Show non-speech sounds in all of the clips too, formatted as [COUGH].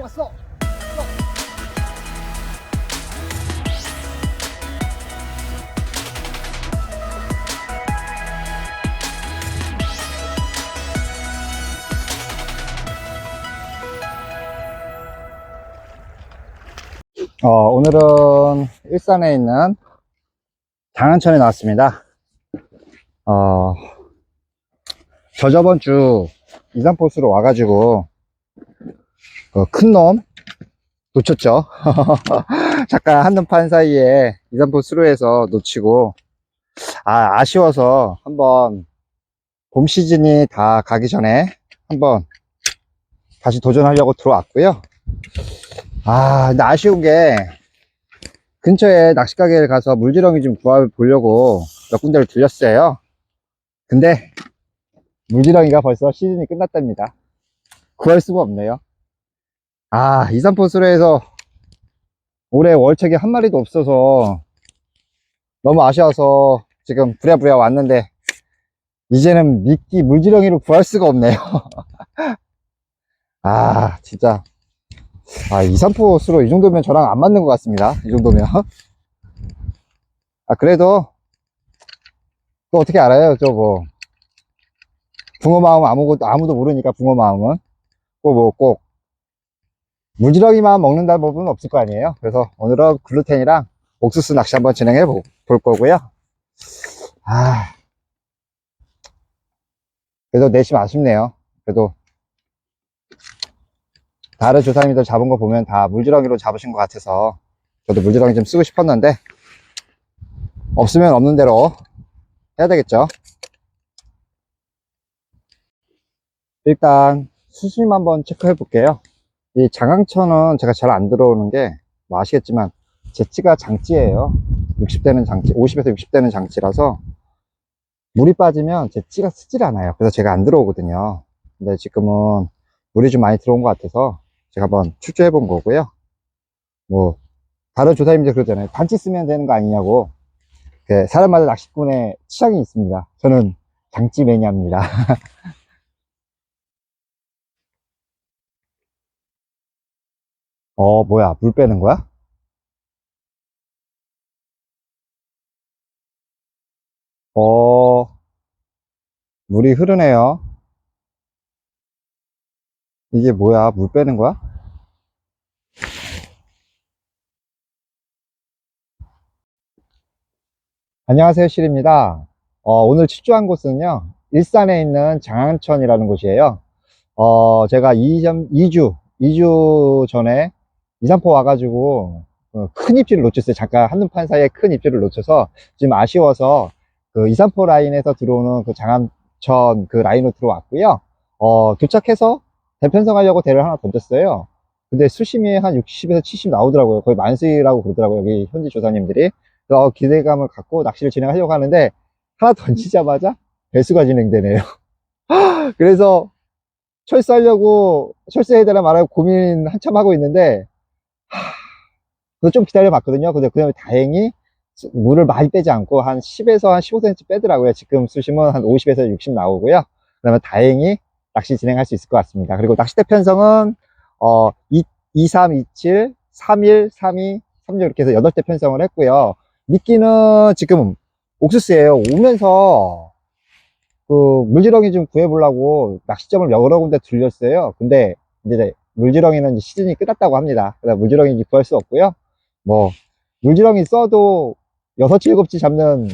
왔어 왔어 어, 오늘은 일산에 있는 장안천에 나왔습니다. 어, 저 저번 주 이산포스로 와가지고 그 큰 놈 놓쳤죠. [LAUGHS] 잠깐 한눈판 사이에 이산포스로 해서 놓치고 아, 아쉬워서 한번 봄 시즌이 다 가기 전에 한번 다시 도전하려고 들어왔고요. 아, 근데 아쉬운 게 근처에 낚시가게를 가서 물지렁이 좀 구해보려고 몇 군데를 들렸어요. 근데 물지렁이가 벌써 시즌이 끝났답니다. 구할 수가 없네요. 아, 이산포스로에서 올해 월척이 한 마리도 없어서 너무 아쉬워서 지금 부랴부랴 왔는데 이제는 미끼 물지렁이를 구할 수가 없네요. [LAUGHS] 아, 진짜 아, 2, 3포스로 이 정도면 저랑 안 맞는 것 같습니다. 이 정도면. 아, 그래도, 또 어떻게 알아요? 저 뭐, 붕어 마음 아무것도, 아무도 모르니까 붕어 마음은. 꼭 뭐, 꼭, 물지렁이만 먹는다는 법은 없을 거 아니에요? 그래서 오늘은 글루텐이랑 옥수수 낚시 한번 진행해 보, 볼 거고요. 아, 그래도 내심 아쉽네요. 그래도 다른 조사님들 잡은 거 보면 다 물지렁이로 잡으신 것 같아서 저도 물지렁이 좀 쓰고 싶었는데 없으면 없는 대로 해야 되겠죠 일단 수심 한번 체크해 볼게요 이 장항천은 제가 잘 안 들어오는 게 뭐 아시겠지만 제치가 장치예요 60대는 장치 50에서 60대는 장치라서 물이 빠지면 제치가 쓰질 않아요 그래서 제가 안 들어오거든요 근데 지금은 물이 좀 많이 들어온 것 같아서 제가 한번 출조해 본 거고요. 뭐 다른 조사님들 그러잖아요. 반치 쓰면 되는 거 아니냐고. 그 사람마다 낚시꾼의 취향이 있습니다. 저는 장치 매니아입니다. [LAUGHS] 어 뭐야 물 빼는 거야? 어 물이 흐르네요. 이게 뭐야? 물 빼는 거야? 안녕하세요, 실입니다. 어, 오늘 출조한 곳은요, 일산에 있는 장안천이라는 곳이에요. 어, 제가 2점, 2주, 2주 전에 이산포 와가지고 어, 큰 입질을 놓쳤어요. 잠깐 한눈판 사이에 큰 입질을 놓쳐서 지금 아쉬워서 그 이산포 라인에서 들어오는 그 장안천 그 라인으로 들어왔고요. 어, 도착해서 대편성 하려고 대를 하나 던졌어요. 근데 수심이 한 60에서 70 나오더라고요. 거의 만수라고 그러더라고요. 여기 현지 조사님들이. 그래서 기대감을 갖고 낚시를 진행하려고 하는데 하나 던지자마자 배수가 진행되네요. [LAUGHS] 그래서 철수하려고 철수해야 되나 말아요 고민 한참 하고 있는데 그래서 좀 기다려 봤거든요. 근데 그 다음에 다행히 물을 많이 빼지 않고 한 10에서 한 15cm 빼더라고요. 지금 수심은 한 50에서 60 나오고요. 그다음에 다행히 낚시 진행할 수 있을 것 같습니다. 그리고 낚싯대 편성은 어 2, 2 3, 2, 7, 3, 1, 3, 2, 3, 6 이렇게 해서 8대 편성을 했고요. 미끼는 지금 옥수수예요. 오면서 그 물지렁이 좀 구해보려고 낚시점을 여러 군데 들렸어요. 근데 이제 물지렁이는 시즌이 끝났다고 합니다. 그래서 물지렁이 구할 수 없고요. 뭐 물지렁이 써도 6, 7치 잡는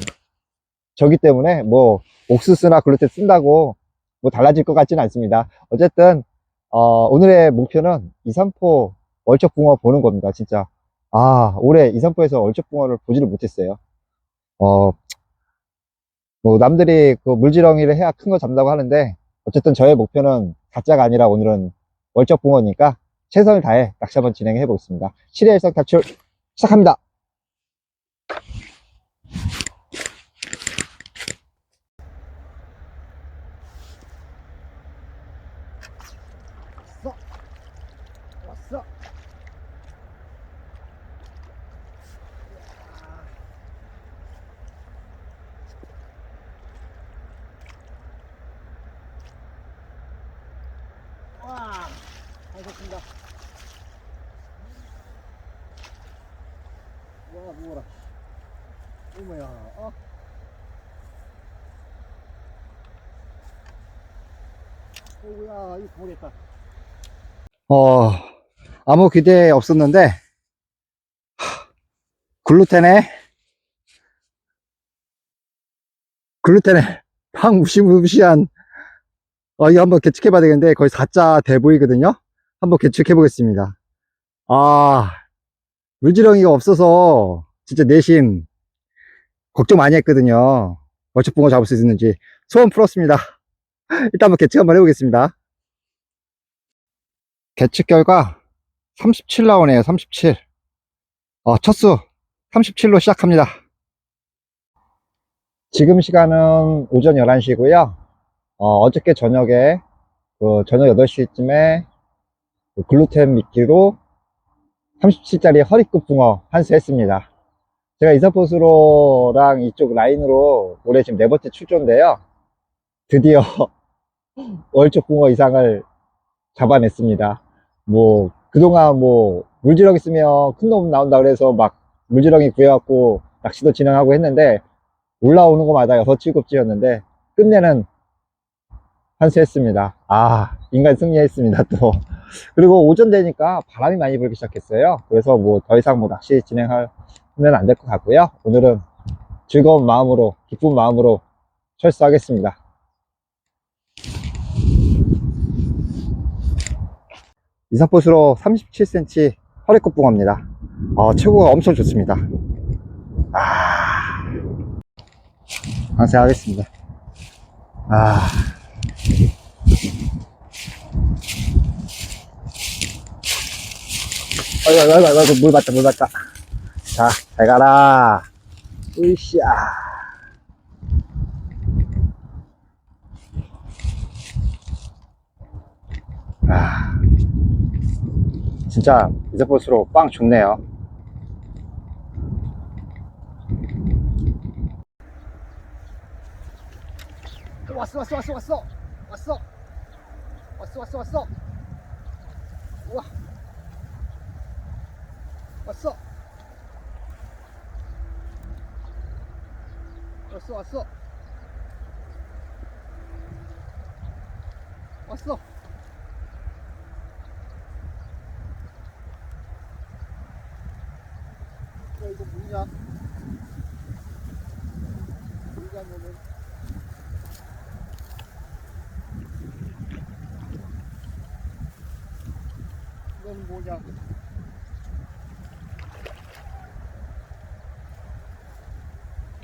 저기 때문에 뭐 옥수수나 글루텐 쓴다고 뭐 달라질 것 같지는 않습니다. 어쨌든 어, 오늘의 목표는 이산포 월척붕어 보는 겁니다. 진짜 아 올해 이산포에서 월척붕어를 보지를 못했어요. 어, 뭐 남들이 그 물지렁이를 해야 큰 거 잡는다고 하는데 어쨌든 저의 목표는 가짜가 아니라 오늘은 월척붕어니까 최선을 다해 낚시 한번 진행해 보겠습니다. 7회 일성 탈출 시작합니다. 알겠습니다. 와, 누워라. 어머야, 어? 오구야, 이거 모르겠다. 어, 아무 기대 없었는데, 글루텐에, 글루텐에 팡 무시무시한, 어, 이거 한번 계측해봐야 되겠는데, 거의 4자 대 보이거든요? 한번 계측해보겠습니다. 아, 물지렁이가 없어서, 진짜 내심, 걱정 많이 했거든요. 월척붕어 잡을 수 있는지. 소원 풀었습니다. [LAUGHS] 일단 한번 계측 한번 해보겠습니다. 계측 결과 37 나오네요. 37. 어, 첫수 37로 시작합니다. 지금 시간은 오전 11시고요. 어, 저께 저녁에 그 저녁 8시쯤에 그 글루텐 미끼로 37짜리 허리끝 붕어 한 수 했습니다. 제가 이사포스로랑 이쪽 라인으로 올해 지금 네 번째 출조인데요. 드디어 [LAUGHS] 월척 붕어 이상을 잡아냈습니다. 뭐, 그동안 뭐, 물지렁이 쓰면 큰 놈 나온다 그래서 막 물지렁이 구해갖고 낚시도 진행하고 했는데, 올라오는 것마다 6, 7곱지였는데, 끝내는 한수 했습니다. 아, 인간 승리했습니다, 또. 그리고 오전 되니까 바람이 많이 불기 시작했어요. 그래서 뭐, 더 이상 뭐 낚시 진행하면 안 될 것 같고요. 오늘은 즐거운 마음으로, 기쁜 마음으로 철수하겠습니다. 이사포스로 37cm 허리끝 붕어입니다. 어, 최고가 엄청 좋습니다. 아, 방생하겠습니다. 아, 아이고, 아이고, 아이고, 아이고, 물 봤다, 물 봤다. 자, 잘 가라. 으쌰. 아. 진짜 이제볼수록 빵 좋네요. 어, 왔어, 왔어, 왔어, 왔어. 왔어. 왔어, 왔어, 왔어. 우와. 왔어. 왔어, 왔어. 왔어. 야, 이거 뭐냐? 뭐냐면은 이건 뭐냐?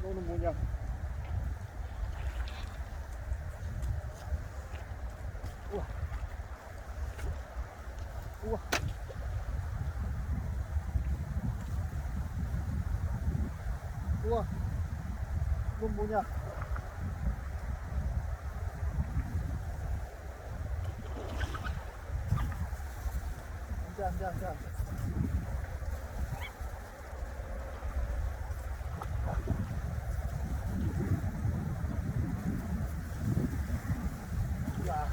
너는 뭐냐? 우와. 우와. 우와. 넌 뭐냐? 안돼 안돼 안돼 안돼. 야.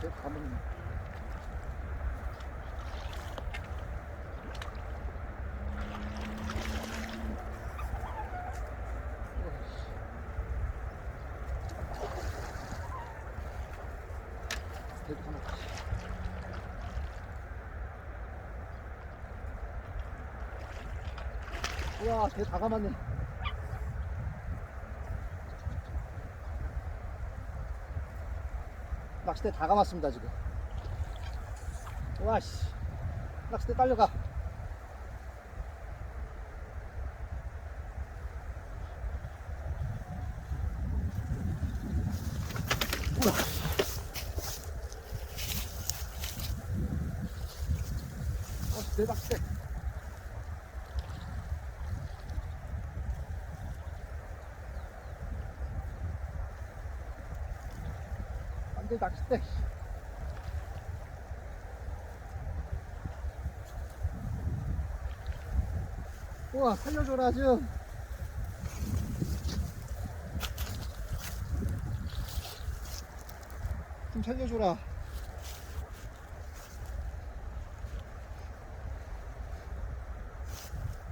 내 감은 대도 하나 우와 대다 감았네. 낚싯대 다 감았습니다 지금. 와씨. 낚싯대 딸려가 근데 낚싯대. 우와 살려줘라 좀 좀 살려줘라.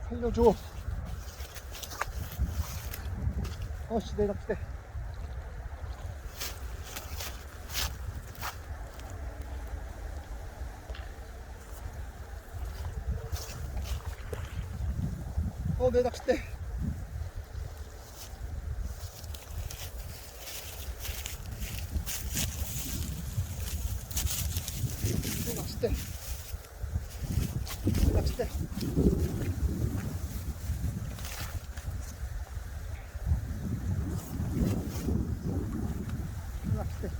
살려줘. 어씨 내 낚싯대. 어, 내 낚싯대. 내 낚싯대. 내 낚싯대. 내 낚싯대.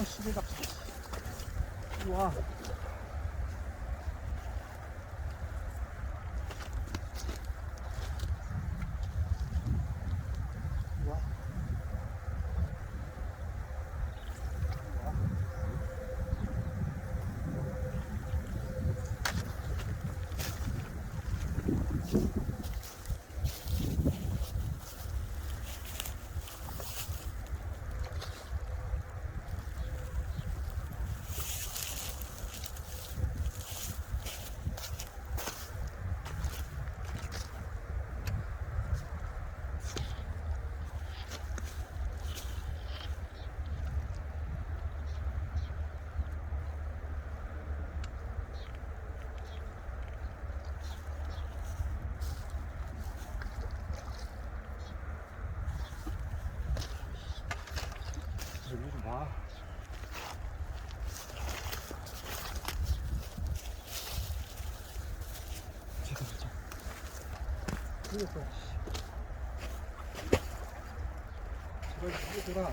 어씨, 내 낚싯대. 이리 와. 이리 와. 이리 좀 와. 제가 진짜 틀렸어. 제발 살려줘라.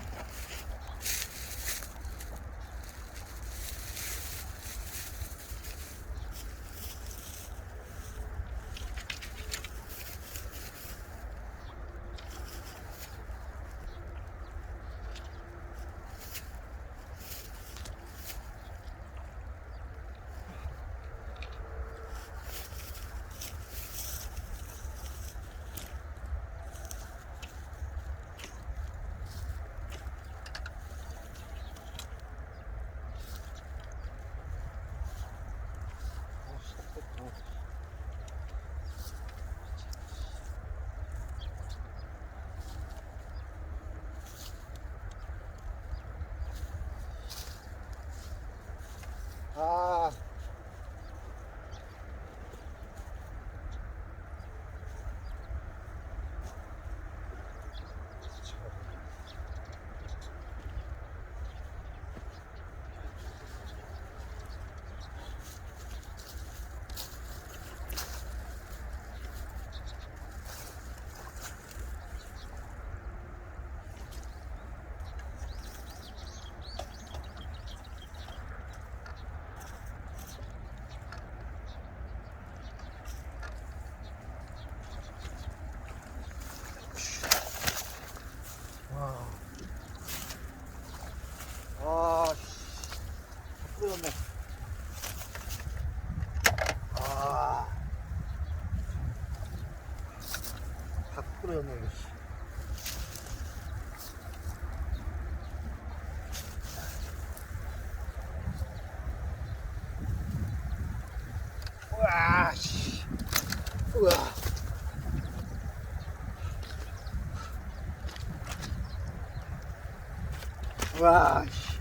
와, 씨.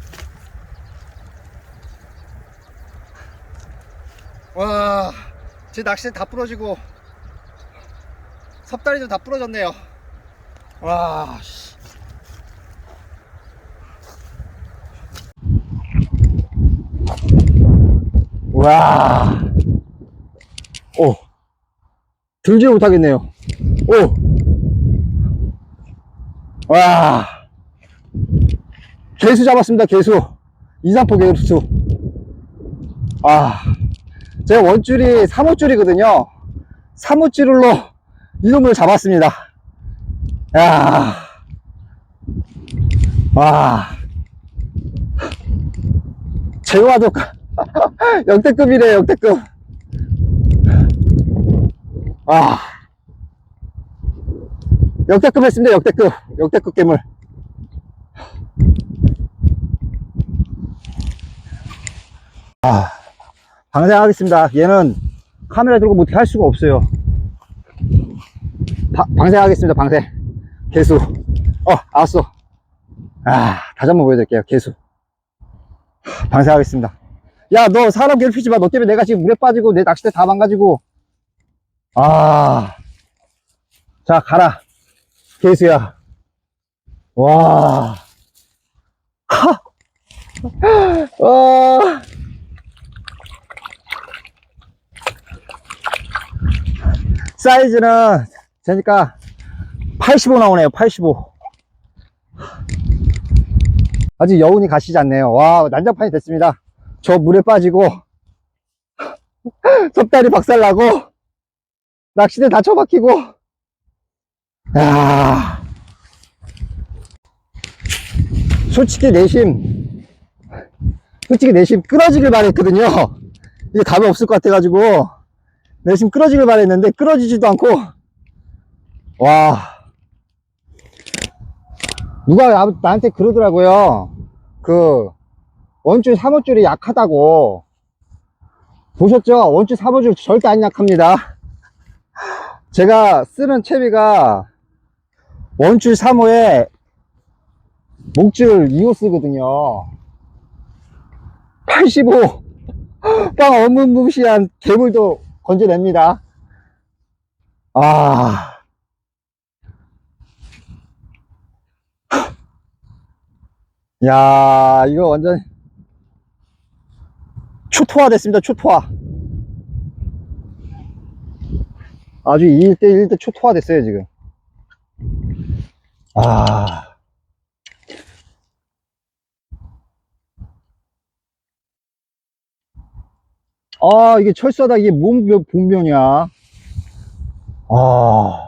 와, 제 낚싯대 다 부러지고 섭다리도 다 부러졌네요. 와, 씨. 와, 오, 들지 못하겠네요. 오, 와. 개수 잡았습니다, 개수. 이산포 개수. 아, 제가 원줄이 3호줄이거든요. 3호줄로 이놈을 잡았습니다. 야, 와, 제와도 [LAUGHS] 역대급이래, 역대급. 아. 역대급 했습니다, 역대급. 역대급 괴물. 아. 방생하겠습니다. 얘는 카메라 들고 못해 할 수가 없어요. 바- 방생하겠습니다, 방생. 개수. 어, 알았어. 아, 다시 한번 보여드릴게요, 개수. 방생하겠습니다. 야, 너 사람 괴롭히지 마. 너 때문에 내가 지금 물에 빠지고 내 낚싯대 다 망가지고. 아. 자, 가라. 개수야. 와. 하. 와. 사이즈는 재니까 85 나오네요. 85. 아직 여운이 가시지 않네요. 와, 난장판이 됐습니다. 저 물에 빠지고 [LAUGHS] 섭다리 박살나고 낚시대 다 처박히고 야 솔직히 내심 솔직히 내심 끊어지길 바랬거든요 이게 답이 없을 것 같아가지고 내심 끊어지길 바랬는데 끊어지지도 않고. 와. 누가 나- 나한테 그러더라고요. 그 원줄 3호줄이 약하다고. 보셨죠? 원줄 3호줄 절대 안 약합니다. 제가 쓰는 채비가 원줄 3호에 목줄 2호 쓰거든요. 85 빵 어문무시한 괴물도 건져냅니다 아 야, 이거 완전 초토화 됐습니다. 초토화. 아주 2일대 1대 초토화 됐어요, 지금. 아. 아, 이게 철사다. 이게 뭔 묘- 복면이야. 아.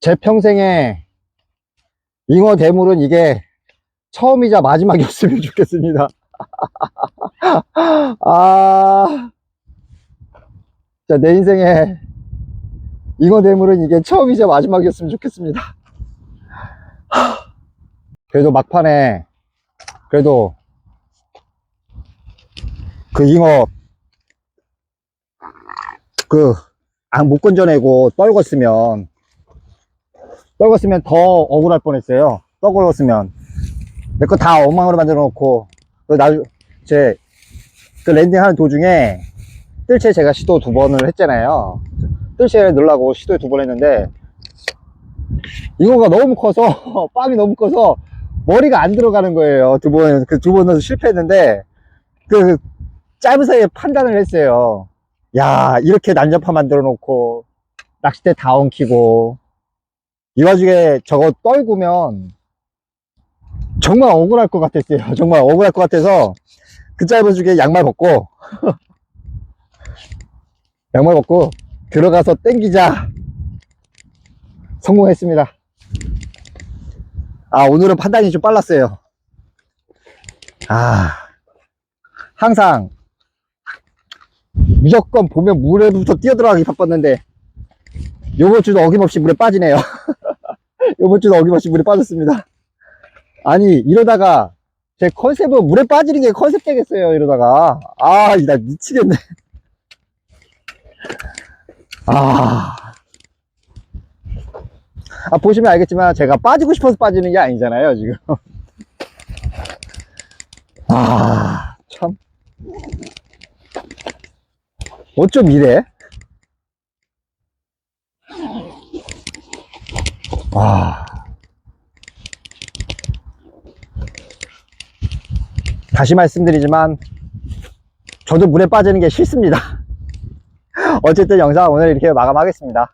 제 평생에 잉어 대물은 이게 처음이자 마지막이었으면 좋겠습니다. [LAUGHS] 아, 자, 내 인생에 잉어 대물은 이게 처음이자 마지막이었으면 좋겠습니다. 그래도 막판에, 그래도 그 잉어, 그, 아, 못 건져내고 떨궜으면 떨궜으면 더 억울할 뻔했어요. 떨궜으면 내 거 다 엉망으로 만들어 놓고 나중 제그 랜딩하는 도중에 뜰채 제가 시도 두 번을 했잖아요. 뜰채 넣으려고 시도 두 번 했는데 이거가 너무 커서 [LAUGHS] 빵이 너무 커서 머리가 안 들어가는 거예요. 두 번 그 두 번은 실패했는데 그 짧은 사이에 판단을 했어요. 야 이렇게 난장판 만들어 놓고 낚싯대 다 엉키고 이 와중에 저거 떨구면 정말 억울할 것 같았어요. [LAUGHS] 정말 억울할 것 같아서 그 짧은 중에 양말 벗고 [LAUGHS] 양말 벗고 들어가서 땡기자 성공했습니다. 아 오늘은 판단이 좀 빨랐어요. 아 항상 무조건 보면 물에부터 뛰어들어가기 바빴는데 요번 주도 어김없이 물에 빠지네요. [LAUGHS] 요번 주도 어김없이 물에 빠졌습니다. 아니, 이러다가 제 컨셉은 물에 빠지는 게 컨셉 되겠어요, 이러다가. 아, 나 미치겠네. 아. 아, 보시면 알겠지만 제가 빠지고 싶어서 빠지는 게 아니잖아요, 지금. [LAUGHS] 아, 참. 어쩜 이래? 와. 다시 말씀드리지만, 저도 물에 빠지는 게 싫습니다. [LAUGHS] 어쨌든 영상 오늘 이렇게 마감하겠습니다.